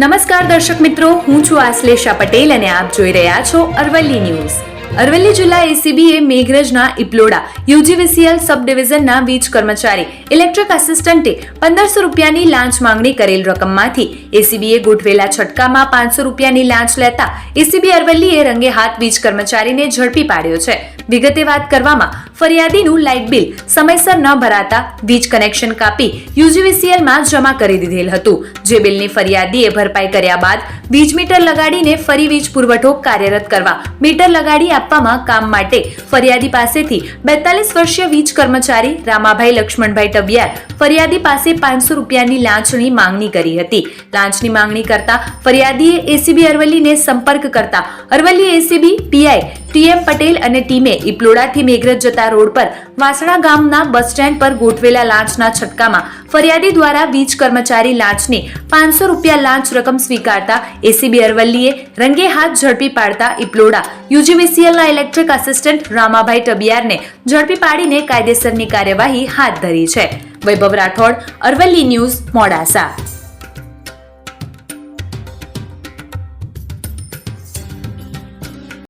નમસ્કાર દર્શક મિત્રો, હું છું આશ્લેષા પટેલ અને આપ જોઈ રહ્યા છો અરવલ્લી ન્યૂઝ. અરવલ્લી જિલ્લા એસીબીએ મેઘરજના ઇપલોડા, યુજીવીસીએલ સબ ડિવિઝનના વીજ કર્મચારી, ઇલેક્ટ્રિક આસિસ્ટન્ટે પંદરસો રૂપિયાની લાંચ માંગણી કરેલ રકમમાંથી એસીબીએ ગોઠવેલા છટકામાં પાંચસો રૂપિયાની લાંચ લેતા એસીબી અરવલ્લીએ રંગે હાથ વીજ કર્મચારીને ઝડપી પાડ્યો છે. વિગતે વાત કરવામાં ફરિયાદીનું લાઇટ બિલ સમયસર ન ભરાતા વીજ કનેક્શન કાપી યુજીવીસીએલમાં જમા કરી દીધેલ હતું. જે બિલની ફરિયાદીએ ભરપાઈ કર્યા બાદ વીજ મીટર લગાડીને ફરી વીજ પુરવઠો કાર્યરત કરવા મીટર લગાડી આપવામાં કામ માટે ફરિયાદી પાસેથી બેતાલીસ વર્ષીય વીજ કર્મચારી રામાભાઈ લક્ષ્મણભાઈ ટબિયાર ફરિયાદી પાસે પાંચસો રૂપિયાની લાંચની માંગણી કરી હતી. લાંચની માંગણી કરતા ફરિયાદીએ એસીબી અરવલ્લીને સંપર્ક કરતા Aravalli ACB PI T M Patel અને ટીમે ઇપલોડાથી મેઘરજ જતા રોડ પર વાસણા ગામના બસ સ્ટેન્ડ પર ગોઠવેલા લાંચના છટકામાં ફરિયાદી દ્વારા વીજ કર્મચારી લાંચની પાંચસો રૂપિયા લાંચ રકમ સ્વીકારતા એસીબી અરવલ્લીએ રંગે હાથ ઝડપી પાડતા ઇપલોડા, યુજીવીસીએલના ઇલેક્ટ્રિક આસિસ્ટન્ટ રામાભાઈ ટબિયારને ઝડપી પાડીને કાયદેસરની કાર્યવાહી હાથ ધરી છે. વૈભવ રાઠોડ, અરવલ્લી ન્યૂઝ, મોડાસા.